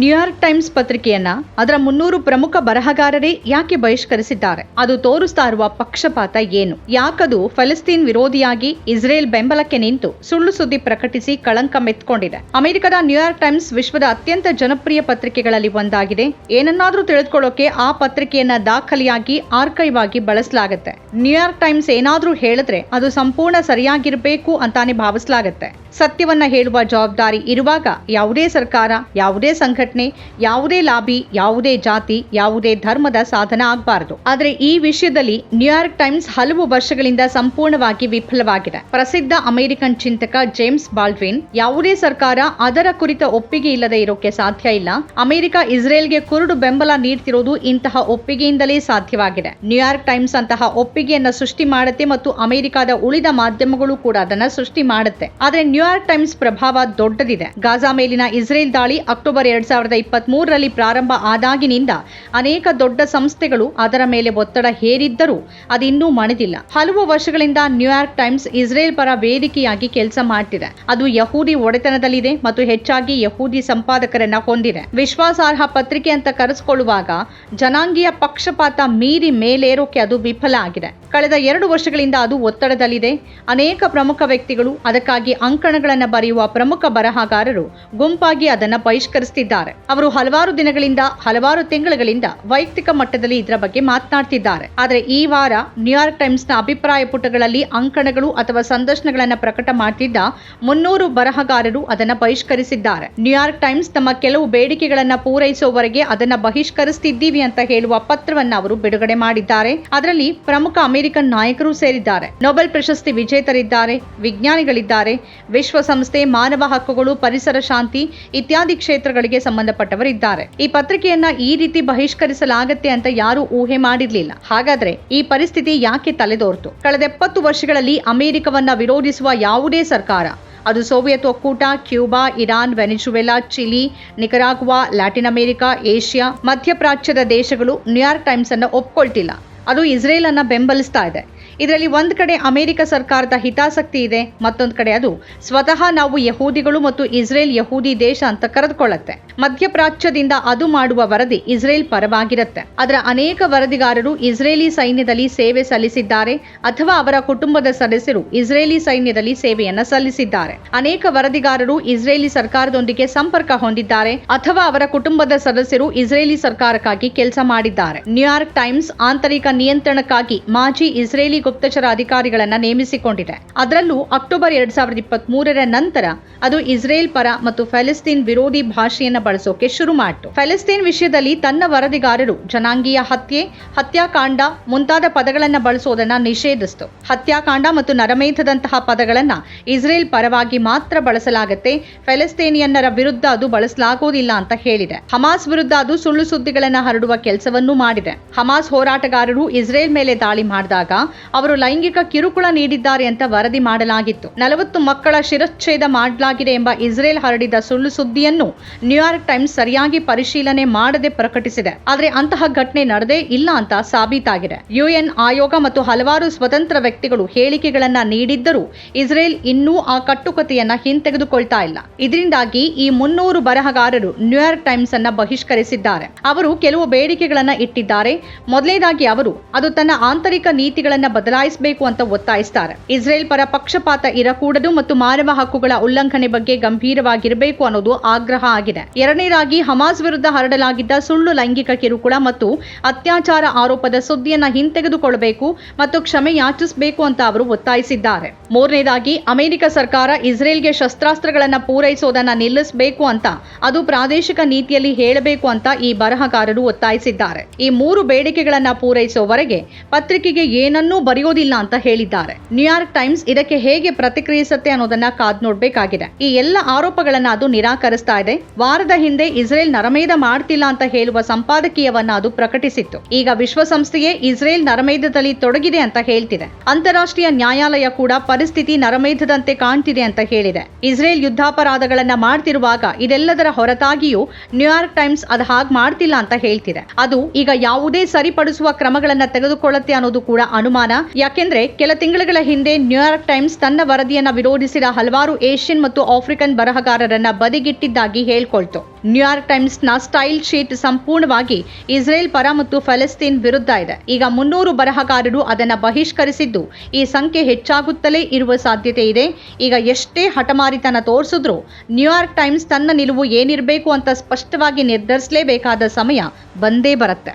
New York times ಪತ್ರಿಕೆಯನ್ನ ಅದರ ಮುನ್ನೂರು ಪ್ರಮುಖ ಬರಹಗಾರರೇ ಯಾಕೆ ಬಹಿಷ್ಕರಿಸಿದ್ದಾರೆ? ಅದು ತೋರಿಸ್ತಾ ಇರುವ ಪಕ್ಷಪಾತ ಏನು? ಯಾಕದು ಫಲಸ್ತೀನ್ ವಿರೋಧಿಯಾಗಿ ಇಸ್ರೇಲ್ ಬೆಂಬಲಕ್ಕೆ ನಿಂತು ಸುಳ್ಳು ಸುದ್ದಿ ಪ್ರಕಟಿಸಿ ಕಳಂಕ ಮೆತ್ಕೊಂಡಿದೆ? ಅಮೆರಿಕದ ನ್ಯೂಯಾರ್ಕ್ ಟೈಮ್ಸ್ ವಿಶ್ವದ ಅತ್ಯಂತ ಜನಪ್ರಿಯ ಪತ್ರಿಕೆಗಳಲ್ಲಿ ಒಂದಾಗಿದೆ. ಏನನ್ನಾದ್ರೂ ತಿಳಿದುಕೊಳ್ಳೋಕೆ ಆ ಪತ್ರಿಕೆಯನ್ನ ದಾಖಲೆಯಾಗಿ ಆರ್ಕೈವ್ ಆಗಿ ಬಳಸಲಾಗುತ್ತೆ. ನ್ಯೂಯಾರ್ಕ್ ಟೈಮ್ಸ್ ಏನಾದ್ರೂ ಹೇಳಿದ್ರೆ ಅದು ಸಂಪೂರ್ಣ ಸರಿಯಾಗಿರಬೇಕು ಅಂತಾನೆ ಭಾವಿಸಲಾಗುತ್ತೆ. ಸತ್ಯವನ್ನ ಹೇಳುವ ಜವಾಬ್ದಾರಿ ಇರುವಾಗ ಯಾವುದೇ ಸರ್ಕಾರ, ಯಾವುದೇ ಸಂಘಟನೆ, ಯಾವುದೇ ಲಾಬಿ, ಯಾವುದೇ ಜಾತಿ, ಯಾವುದೇ ಧರ್ಮದ ಸಾಧನ ಆಗಬಾರದು. ಆದರೆ ಈ ವಿಷಯದಲ್ಲಿ ನ್ಯೂಯಾರ್ಕ್ ಟೈಮ್ಸ್ ಹಲವು ವರ್ಷಗಳಿಂದ ಸಂಪೂರ್ಣವಾಗಿ ವಿಫಲವಾಗಿದೆ. ಪ್ರಸಿದ್ಧ ಅಮೆರಿಕನ್ ಚಿಂತಕ ಜೇಮ್ಸ್ ಬಾಲ್ಡ್ವಿನ್, ಯಾವುದೇ ಸರ್ಕಾರ ಅದರ ಕುರಿತ ಒಪ್ಪಿಗೆ ಇಲ್ಲದೆ ಇರೋಕೆ ಸಾಧ್ಯ ಇಲ್ಲ. ಅಮೆರಿಕ, ಇಸ್ರೇಲ್ಗೆ ಕುರುಡು ಬೆಂಬಲ ನೀಡ್ತಿರೋದು ಇಂತಹ ಒಪ್ಪಿಗೆಯಿಂದಲೇ ಸಾಧ್ಯವಾಗಿದೆ. ನ್ಯೂಯಾರ್ಕ್ ಟೈಮ್ಸ್ ಅಂತಹ ಒಪ್ಪಿಗೆಯನ್ನ ಸೃಷ್ಟಿ ಮಾಡುತ್ತೆ ಮತ್ತು ಅಮೆರಿಕದ ಉಳಿದ ಮಾಧ್ಯಮಗಳು ಕೂಡ ಅದನ್ನ ಸೃಷ್ಟಿ ಮಾಡುತ್ತೆ. ಆದರೆ ನ್ಯೂಯಾರ್ಕ್ ಟೈಮ್ಸ್ ಪ್ರಭಾವ ದೊಡ್ಡದಿದೆ. ಗಾಜಾ ಮೇಲಿನ ಇಸ್ರೇಲ್ ದಾಳಿ ಅಕ್ಟೋಬರ್ ಎರಡ್ ಸಾವಿರದ ಇಪ್ಪತ್ತ್ ಪ್ರಾರಂಭ ಆದಾಗಿನಿಂದ ಅನೇಕ ದೊಡ್ಡ ಸಂಸ್ಥೆಗಳು ಅದರ ಮೇಲೆ ಒತ್ತಡ ಹೇರಿದ್ದರೂ ಅದಿನ್ನೂ ಮಣಿದಿಲ್ಲ. ಹಲವು ವರ್ಷಗಳಿಂದ ನ್ಯೂಯಾರ್ಕ್ ಟೈಮ್ಸ್ ಇಸ್ರೇಲ್ ಪರ ವೇದಿಕೆಯಾಗಿ ಕೆಲಸ ಮಾಡ್ತಿದೆ. ಅದು ಯಹೂದಿ ಒಡೆತನದಲ್ಲಿದೆ ಮತ್ತು ಹೆಚ್ಚಾಗಿ ಯಹೂದಿ ಸಂಪಾದಕರನ್ನ ಹೊಂದಿದೆ. ವಿಶ್ವಾಸಾರ್ಹ ಪತ್ರಿಕೆ ಅಂತ ಕರೆಸಿಕೊಳ್ಳುವಾಗ ಜನಾಂಗೀಯ ಪಕ್ಷಪಾತ ಮೀರಿ ಮೇಲೇರೋಕೆ ಅದು ವಿಫಲ ಆಗಿದೆ. ಕಳೆದ ಎರಡು ವರ್ಷಗಳಿಂದ ಅದು ಒತ್ತಡದಲ್ಲಿದೆ. ಅನೇಕ ಪ್ರಮುಖ ವ್ಯಕ್ತಿಗಳು ಅದಕ್ಕಾಗಿ ಅಂಕಣಗಳನ್ನು ಬರೆಯುವ ಪ್ರಮುಖ ಬರಹಗಾರರು ಗುಂಪಾಗಿ ಅದನ್ನು ಬಹಿಷ್ಕರಿಸುತ್ತಿದ್ದಾರೆ ಅವರು ಹಲವಾರು ದಿನಗಳಿಂದ, ಹಲವಾರು ತಿಂಗಳುಗಳಿಂದ ವೈಯಕ್ತಿಕ ಮಟ್ಟದಲ್ಲಿ ಇದರ ಬಗ್ಗೆ ಮಾತನಾಡ್ತಿದ್ದಾರೆ. ಆದರೆ ಈ ವಾರ ನ್ಯೂಯಾರ್ಕ್ ಟೈಮ್ಸ್ನ ಅಭಿಪ್ರಾಯ ಪುಟಗಳಲ್ಲಿ ಅಂಕಣಗಳು ಅಥವಾ ಸಂದರ್ಶನಗಳನ್ನು ಪ್ರಕಟ ಮಾಡ್ತಿದ್ದ ಮುನ್ನೂರು ಬರಹಗಾರರು ಅದನ್ನ ಬಹಿಷ್ಕರಿಸಿದ್ದಾರೆ. ನ್ಯೂಯಾರ್ಕ್ ಟೈಮ್ಸ್ ತಮ್ಮ ಕೆಲವು ಬೇಡಿಕೆಗಳನ್ನ ಪೂರೈಸುವವರೆಗೆ ಅದನ್ನ ಬಹಿಷ್ಕರಿಸುತ್ತಿದ್ದೀವಿ ಅಂತ ಹೇಳುವ ಪತ್ರವನ್ನ ಅವರು ಬಿಡುಗಡೆ ಮಾಡಿದ್ದಾರೆ. ಅದರಲ್ಲಿ ಪ್ರಮುಖ ಅಮೆರಿಕನ್ ನಾಯಕರು ಸೇರಿದ್ದಾರೆ. ನೊಬೆಲ್ ಪ್ರಶಸ್ತಿ ವಿಜೇತರಿದ್ದಾರೆ, ವಿಜ್ಞಾನಿಗಳಿದ್ದಾರೆ ವಿಶ್ವಸಂಸ್ಥೆ ಮಾನವ ಹಕ್ಕುಗಳು, ಪರಿಸರ ಶಾಂತಿ ಇತ್ಯಾದಿ ಕ್ಷೇತ್ರಗಳಿಗೆ ಸಂಬಂಧಪಟ್ಟವರಿದ್ದಾರೆ. ಈ ಪತ್ರಿಕೆಯನ್ನ ಈ ರೀತಿ ಬಹಿಷ್ಕರಿಸಲಾಗತ್ತೆ ಅಂತ ಯಾರೂ ಊಹೆ ಮಾಡಿರಲಿಲ್ಲ. ಹಾಗಾದ್ರೆ ಈ ಪರಿಸ್ಥಿತಿ ಯಾಕೆ ತಲೆದೋರ್ತು? ಕಳೆದ ಎಪ್ಪತ್ತು ವರ್ಷಗಳಲ್ಲಿ ಅಮೆರಿಕವನ್ನ ವಿರೋಧಿಸುವ ಯಾವುದೇ ಸರ್ಕಾರ, ಅದು ಸೋವಿಯತ್ ಒಕ್ಕೂಟ, Cuba, Iran, Venezuela, Chile, Nicaragua, Latin America, Asia, ಮಧ್ಯಪ್ರಾಚ್ಯದ ದೇಶಗಳು ನ್ಯೂಯಾರ್ಕ್ ಟೈಮ್ಸ್ ಅನ್ನು ಒಪ್ಕೊಳ್ತಿಲ್ಲ. ಅದು ಇಸ್ರೇಲ್ ಅನ್ನ ಬೆಂಬಲಿಸ್ತಾ ಇದೆ. ಇದರಲ್ಲಿ ಒಂದ್ ಕಡೆ ಅಮೆರಿಕ ಸರ್ಕಾರದ ಹಿತಾಸಕ್ತಿ ಇದೆ, ಮತ್ತೊಂದು ಕಡೆ ಅದು ಸ್ವತಃ ನಾವು ಯಹೂದಿಗಳು ಮತ್ತು ಇಸ್ರೇಲ್ ಯಹೂದಿ ದೇಶ ಅಂತ ಕರೆದುಕೊಳ್ಳುತ್ತೆ. ಮಧ್ಯಪ್ರಾಚ್ಯದಿಂದ ಅದು ಮಾಡುವ ವರದಿ ಇಸ್ರೇಲ್ ಪರವಾಗಿರುತ್ತೆ. ಅದರ ಅನೇಕ ವರದಿಗಾರರು ಇಸ್ರೇಲಿ ಸೈನ್ಯದಲ್ಲಿ ಸೇವೆ ಸಲ್ಲಿಸಿದ್ದಾರೆ, ಅಥವಾ ಅವರ ಕುಟುಂಬದ ಸದಸ್ಯರು ಇಸ್ರೇಲಿ ಸೈನ್ಯದಲ್ಲಿ ಸೇವೆಯನ್ನ ಸಲ್ಲಿಸಿದ್ದಾರೆ. ಅನೇಕ ವರದಿಗಾರರು ಇಸ್ರೇಲಿ ಸರ್ಕಾರದೊಂದಿಗೆ ಸಂಪರ್ಕ ಹೊಂದಿದ್ದಾರೆ, ಅಥವಾ ಅವರ ಕುಟುಂಬದ ಸದಸ್ಯರು ಇಸ್ರೇಲಿ ಸರ್ಕಾರಕ್ಕಾಗಿ ಕೆಲಸ ಮಾಡಿದ್ದಾರೆ. ನ್ಯೂಯಾರ್ಕ್ ಟೈಮ್ಸ್ ಆಂತರಿಕ ನಿಯಂತ್ರಣಕ್ಕಾಗಿ ಮಾಜಿ ಇಸ್ರೇಲಿ ಗುಪ್ತಚರ ಅಧಿಕಾರಿಗಳನ್ನ ನೇಮಿಸಿಕೊಂಡಿದೆ. ಅದರಲ್ಲೂ ಅಕ್ಟೋಬರ್ ಎರಡ್ ಸಾವಿರದ ಇಪ್ಪತ್ತ್ ನಂತರ ಅದು ಇಸ್ರೇಲ್ ಪರ ಮತ್ತು ಫೆಲಿಸ್ತೀನ್ ವಿರೋಧಿ ಭಾಷೆಯನ್ನು ಬಳಸೋಕೆ ಶುರು ಮಾಡಿತು. ಫೆಲಿಸ್ತೀನ್ ವಿಷಯದಲ್ಲಿ ತನ್ನ ವರದಿಗಾರರು ಜನಾಂಗೀಯ ಹತ್ಯೆ, ಹತ್ಯಾಕಾಂಡ ಮುಂತಾದ ಪದಗಳನ್ನು ಬಳಸೋದನ್ನ ನಿಷೇಧಿಸಿತು. ಹತ್ಯಾಕಾಂಡ ಮತ್ತು ನರಮೇಧದಂತಹ ಪದಗಳನ್ನು ಇಸ್ರೇಲ್ ಪರವಾಗಿ ಮಾತ್ರ ಬಳಸಲಾಗುತ್ತೆ. ಫೆಲಿಸ್ತೀನಿಯನ್ನರ ವಿರುದ್ಧ ಅದು ಬಳಸಲಾಗುವುದಿಲ್ಲ ಅಂತ ಹೇಳಿದೆ. ಹಮಾಸ್ ವಿರುದ್ಧ ಅದು ಸುಳ್ಳು ಸುದ್ದಿಗಳನ್ನು ಹರಡುವ ಕೆಲಸವನ್ನು ಮಾಡಿದೆ. ಹಮಾಸ್ ಹೋರಾಟಗಾರರು ಇಸ್ರೇಲ್ ಮೇಲೆ ದಾಳಿ ಮಾಡಿದಾಗ ಅವರು ಲೈಂಗಿಕ ಕಿರುಕುಳ ನೀಡಿದ್ದಾರೆ ಅಂತ ವರದಿ ಮಾಡಲಾಗಿತ್ತು. ನಲವತ್ತು ಮಕ್ಕಳ ಶಿರಚ್ಛೇದ ಮಾಡಲಾಗಿದೆ ಎಂಬ ಇಸ್ರೇಲ್ ಹರಡಿದ ಸುಳ್ಳು ಸುದ್ದಿಯನ್ನು ನ್ಯೂಯಾರ್ಕ್ ಟೈಮ್ಸ್ ಸರಿಯಾಗಿ ಪರಿಶೀಲನೆ ಮಾಡದೆ ಪ್ರಕಟಿಸಿದೆ. ಆದರೆ ಅಂತಹ ಘಟನೆ ನಡೆದೇ ಇಲ್ಲ ಅಂತ ಸಾಬೀತಾಗಿದೆ. ಯುಎನ್ ಆಯೋಗ ಮತ್ತು ಹಲವಾರು ಸ್ವತಂತ್ರ ವ್ಯಕ್ತಿಗಳು ಹೇಳಿಕೆಗಳನ್ನ ನೀಡಿದ್ದರೂ ಇಸ್ರೇಲ್ ಇನ್ನೂ ಆ ಕಟ್ಟುಕತೆಯನ್ನ ಹಿಂತೆಗೆದುಕೊಳ್ತಾ ಇಲ್ಲ. ಇದರಿಂದಾಗಿ ಈ ಮುನ್ನೂರು ಬರಹಗಾರರು ನ್ಯೂಯಾರ್ಕ್ ಟೈಮ್ಸ್ ಅನ್ನ ಬಹಿಷ್ಕರಿಸಿದ್ದಾರೆ. ಅವರು ಕೆಲವು ಬೇಡಿಕೆಗಳನ್ನ ಇಟ್ಟಿದ್ದಾರೆ. ಮೊದಲನೇದಾಗಿ ಅವರು, ಅದು ತನ್ನ ಆಂತರಿಕ ನೀತಿಗಳನ್ನ ಬದಲಾಯಿಸಬೇಕು ಅಂತ ಒತ್ತಾಯಿಸ್ತಾರೆ. ಇಸ್ರೇಲ್ ಪರ ಪಕ್ಷಪಾತ ಇರಕೂಡದು ಮತ್ತು ಮಾನವ ಹಕ್ಕುಗಳ ಉಲ್ಲಂಘನೆ ಬಗ್ಗೆ ಗಂಭೀರವಾಗಿರಬೇಕು ಅನ್ನೋದು ಆಗ್ರಹ ಆಗಿದೆ. ಎರಡನೇದಾಗಿ, ಹಮಾಸ್ ವಿರುದ್ಧ ಹರಡಲಾಗಿದ್ದ ಸುಳ್ಳು ಲೈಂಗಿಕ ಕಿರುಕುಳ ಮತ್ತು ಅತ್ಯಾಚಾರ ಆರೋಪದ ಸುದ್ದಿಯನ್ನ ಹಿಂತೆಗೆದುಕೊಳ್ಳಬೇಕು ಮತ್ತು ಕ್ಷಮೆ ಯಾಚಿಸಬೇಕು ಅಂತ ಅವರು ಒತ್ತಾಯಿಸಿದ್ದಾರೆ. ಮೂರನೇದಾಗಿ, ಅಮೆರಿಕ ಸರ್ಕಾರ ಇಸ್ರೇಲ್ಗೆ ಶಸ್ತ್ರಾಸ್ತ್ರಗಳನ್ನ ಪೂರೈಸೋದನ್ನ ನಿಲ್ಲಿಸಬೇಕು ಅಂತ, ಅದು ಪ್ರಾದೇಶಿಕ ನೀತಿಯಲ್ಲಿ ಹೇಳಬೇಕು ಅಂತ ಈ ಬರಹಗಾರರು ಒತ್ತಾಯಿಸಿದ್ದಾರೆ. ಈ ಮೂರು ಬೇಡಿಕೆಗಳನ್ನ ಪೂರೈಸುವವರೆಗೆ ಪತ್ರಿಕೆಗೆ ಏನನ್ನೂ ಬರೆಯೋದಿಲ್ಲ ಅಂತ ಹೇಳಿದ್ದಾರೆ. ನ್ಯೂಯಾರ್ಕ್ ಟೈಮ್ಸ್ ಇದಕ್ಕೆ ಹೇಗೆ ಪ್ರತಿಕ್ರಿಯಿಸುತ್ತೆ ಅನ್ನೋದನ್ನ ಕಾದ್ ನೋಡ್ಬೇಕಾಗಿದೆ. ಈ ಎಲ್ಲ ಆರೋಪಗಳನ್ನ ಅದು ನಿರಾಕರಿಸ್ತಾ ಇದೆ. ವಾರದ ಹಿಂದೆ ಇಸ್ರೇಲ್ ನರಮೇಧ ಮಾಡ್ತಿಲ್ಲ ಅಂತ ಹೇಳುವ ಸಂಪಾದಕೀಯವನ್ನ ಅದು ಪ್ರಕಟಿಸಿತ್ತು. ಈಗ ವಿಶ್ವಸಂಸ್ಥೆಯೇ ಇಸ್ರೇಲ್ ನರಮೇಧದಲ್ಲಿ ತೊಡಗಿದೆ ಅಂತ ಹೇಳ್ತಿದೆ. ಅಂತಾರಾಷ್ಟ್ರೀಯ ನ್ಯಾಯಾಲಯ ಕೂಡ ಪರಿಸ್ಥಿತಿ ನರಮೇಧದಂತೆ ಕಾಣ್ತಿದೆ ಅಂತ ಹೇಳಿದೆ. ಇಸ್ರೇಲ್ ಯುದ್ಧಾಪರಾಧಗಳನ್ನ ಮಾಡ್ತಿರುವಾಗ ಇದೆಲ್ಲದರ ಹೊರತಾಗಿಯೂ ನ್ಯೂಯಾರ್ಕ್ ಟೈಮ್ಸ್ ಅದು ಹಾಗೆ ಮಾಡ್ತಿಲ್ಲ ಅಂತ ಹೇಳ್ತಿದೆ. ಅದು ಈಗ ಯಾವುದೇ ಸರಿಪಡಿಸುವ ಕ್ರಮಗಳನ್ನ ತೆಗೆದುಕೊಳ್ಳುತ್ತೆ ಅನ್ನೋದು ಕೂಡ ಅನುಮಾನ. ಯಾಕೆಂದ್ರೆ ಕೆಲ ತಿಂಗಳುಗಳ ಹಿಂದೆ ನ್ಯೂಯಾರ್ಕ್ ಟೈಮ್ಸ್ ತನ್ನ ವರದಿಯನ್ನ ವಿರೋಧಿಸಿದ ಹಲವಾರು ಏಷ್ಯನ್ ಮತ್ತು ಆಫ್ರಿಕನ್ ಬರಹಗಾರರನ್ನ ಬದಿಗಿಟ್ಟಿದ್ದಾಗಿ ಹೇಳ್ಕೊಳ್ತು. ನ್ಯೂಯಾರ್ಕ್ ಟೈಮ್ಸ್ನ ಸ್ಟೈಲ್ ಶೀಟ್ ಸಂಪೂರ್ಣವಾಗಿ ಇಸ್ರೇಲ್ ಪರ ಮತ್ತು ಫಲಸ್ತೀನ್ ವಿರುದ್ಧ ಇದೆ. ಈಗ ಮುನ್ನೂರು ಬರಹಗಾರರು ಅದನ್ನ ಬಹಿಷ್ಕರಿಸಿದ್ದು ಈ ಸಂಖ್ಯೆ ಹೆಚ್ಚಾಗುತ್ತಲೇ ಇರುವ ಸಾಧ್ಯತೆ ಇದೆ. ಈಗ ಎಷ್ಟೇ ಹಠಮಾರಿತನ ತೋರಿಸಿದ್ರು ನ್ಯೂಯಾರ್ಕ್ ಟೈಮ್ಸ್ ತನ್ನ ನಿಲುವು ಏನಿರಬೇಕು ಅಂತ ಸ್ಪಷ್ಟವಾಗಿ ನಿರ್ಧರಿಸಲೇಬೇಕಾದ ಸಮಯ ಬಂದೇ ಬರುತ್ತೆ.